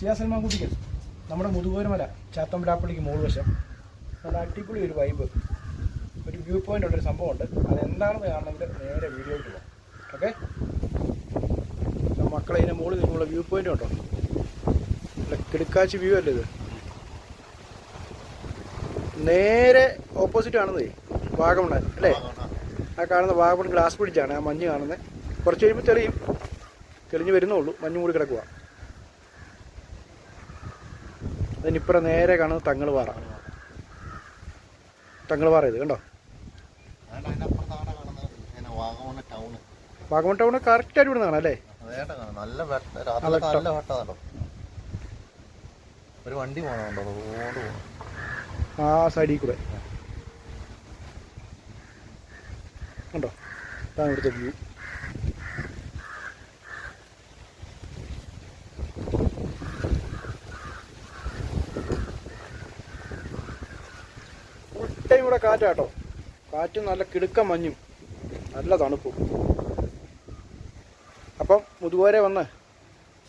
സിയാ സൽമാൻ കുട്ടിക്കൽ നമ്മുടെ മുതുകോരമല ചാത്തമ്പരാപ്പള്ളിക്ക് മുകൾ വശം. നല്ല അടിപൊളി ഒരു വൈബ് ഒരു വ്യൂ പോയിന്റ് ഉള്ളൊരു സംഭവമുണ്ട്. അതെന്താണെന്ന് കാണണമെങ്കിൽ നേരെ വീഡിയോയിട്ട് പോകാം ഓക്കെ മക്കളെ ഇതിന്റെ മുകളിൽ നിൽക്കുമ്പോൾ വ്യൂ പോയിന്റ് ഉണ്ടോ? നല്ല കിടുക്കാച്ചി വ്യൂ അല്ലേ ഇത്? നേരെ ഓപ്പോസിറ്റ് കാണുന്നതേ വാഗമണ്ണൻ അല്ലേ? ആ കാണുന്ന വാഗമൺ ഗ്ലാസ് ബ്രിഡ്ജാണ് ആ മഞ്ഞ് കാണുന്നത് കുറച്ച് കഴിയുമ്പോൾ തെളിയും. തെളിഞ്ഞ് വരുന്നുള്ളൂ മഞ്ഞ് മൂടി കിടക്കുക അതിനിപ്പുറം നേരെ കാണുന്നത് തങ്ങൾപാറ. തങ്ങൾപാറ ഇത് കണ്ടോ? വാഗമൺ ടൗൺ കറക്റ്റായിട്ട് ഇവിടെ കാണാം അല്ലേ? നല്ല വെട്ട. ഒരു വണ്ടി റോഡ് ആ സൈഡിൽ കൂടെ. കണ്ടോ? ഇതാണ് ഇവിടുത്തെ വ്യൂ ഇവിടെ കാറ്റാട്ടോ കാറ്റും നല്ല കിടുക്ക മഞ്ഞും. നല്ല തണുപ്പും. അപ്പം മുതുവരെ വന്ന്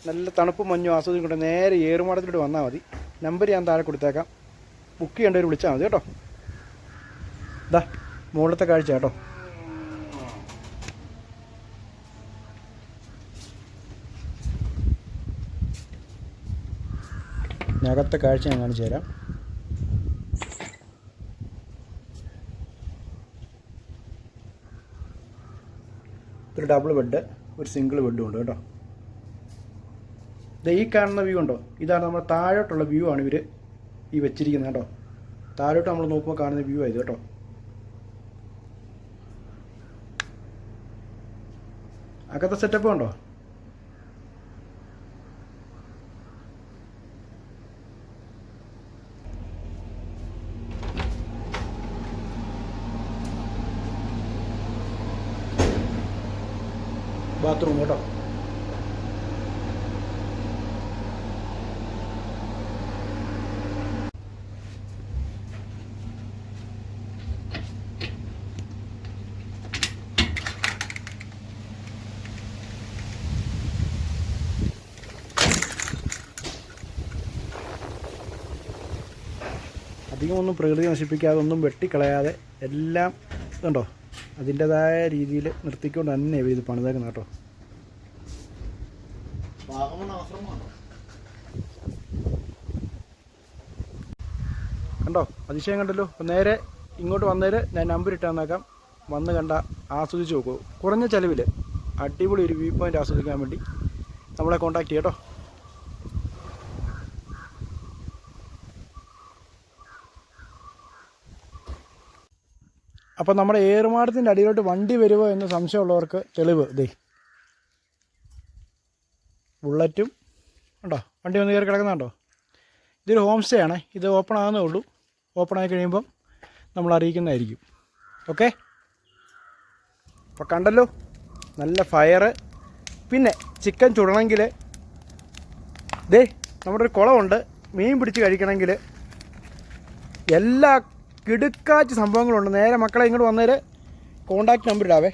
നല്ല തണുപ്പും മഞ്ഞും ആസ്വദിക്കൊണ്ട് നേരെ ഏറുമാടത്തിലോട്ട് വന്നാൽ മതി. നമ്പർ ഞാൻ താഴെ കൊടുത്തേക്കാം. ബുക്ക് ചെയ്യേണ്ടവർ വിളിച്ചാൽ മതി കേട്ടോ. ഇതാ മുകളിലത്തെ കാഴ്ച കേട്ടോ. അകത്തെ കാഴ്ച ഞാൻ കാണിച്ചു തരാം. ഒരു ഡബിൾ ബെഡ് ഒരു സിംഗിൾ ബെഡും ഉണ്ട് കേട്ടോ. ദേ ഈ കാണുന്ന വ്യൂ ഉണ്ടോ? ഇതാണ് നമ്മുടെ താഴോട്ടുള്ള വ്യൂ ആണ് ഇവർ ഈ വെച്ചിരിക്കുന്നത് കേട്ടോ. താഴോട്ട് നമ്മൾ നോക്കുമ്പോൾ കാണുന്ന വ്യൂ ആയത് കേട്ടോ. അകത്തെ സെറ്റപ്പ് ഉണ്ടോ? ബാത്റൂം കേട്ടോ. അധികമൊന്നും പ്രകൃതി നശിപ്പിക്കാതെ ഒന്നും വെട്ടിക്കളയാതെ എല്ലാം കണ്ടോ അതിന്റെതായ രീതിയിൽ നിർത്തിക്കൊണ്ട് തന്നെ ഇവർ ഇത് പണിതാക്കുന്നത് കേട്ടോ. കണ്ടോ? അതിശയം കണ്ടല്ലോ? അപ്പം നേരെ ഇങ്ങോട്ട് വന്നതിൽ ഞാൻ നമ്പർ ഇട്ട് തന്നേക്കാം. വന്ന് കണ്ട ആസ്വദിച്ച് നോക്കൂ. കുറഞ്ഞ ചിലവിൽ അടിപൊളി ഒരു വ്യൂ പോയിന്റ് ആസ്വദിക്കാൻ വേണ്ടി നമ്മളെ കോൺടാക്ട് ചെയ്യട്ടോ അപ്പോൾ നമ്മുടെ ഏറുമാടത്തിന്റെ അടിയിലോട്ട് വണ്ടി വരുമോ എന്ന് സംശയമുള്ളവർക്ക് തെളിവ്. ദേ. ബുള്ളറ്റും ഉണ്ടോ? വണ്ടി വന്ന് കയറി കിടക്കുന്നുണ്ടോ? ഇതൊരു ഹോം സ്റ്റേ ആണ്. ഇത് ഓപ്പൺ ആകുന്നേ ഉള്ളൂ. ഓപ്പൺ ആയി കഴിയുമ്പം നമ്മൾ അറിയിക്കുന്നതായിരിക്കും. ഓക്കെ അപ്പോൾ കണ്ടല്ലോ? നല്ല ഫയറ് പിന്നെ ചിക്കൻ ചുടണമെങ്കിൽ ദേ നമ്മുടെ ഒരു കുളമുണ്ട്. മീൻ പിടിച്ച് കഴിക്കണമെങ്കിൽ എല്ലാ കിടുക്കാച്ച് സംഭവങ്ങളുണ്ട്. നേരെ മക്കളെ ഇങ്ങോട്ട് വന്നേരെ. Contact number ഇടാവേ.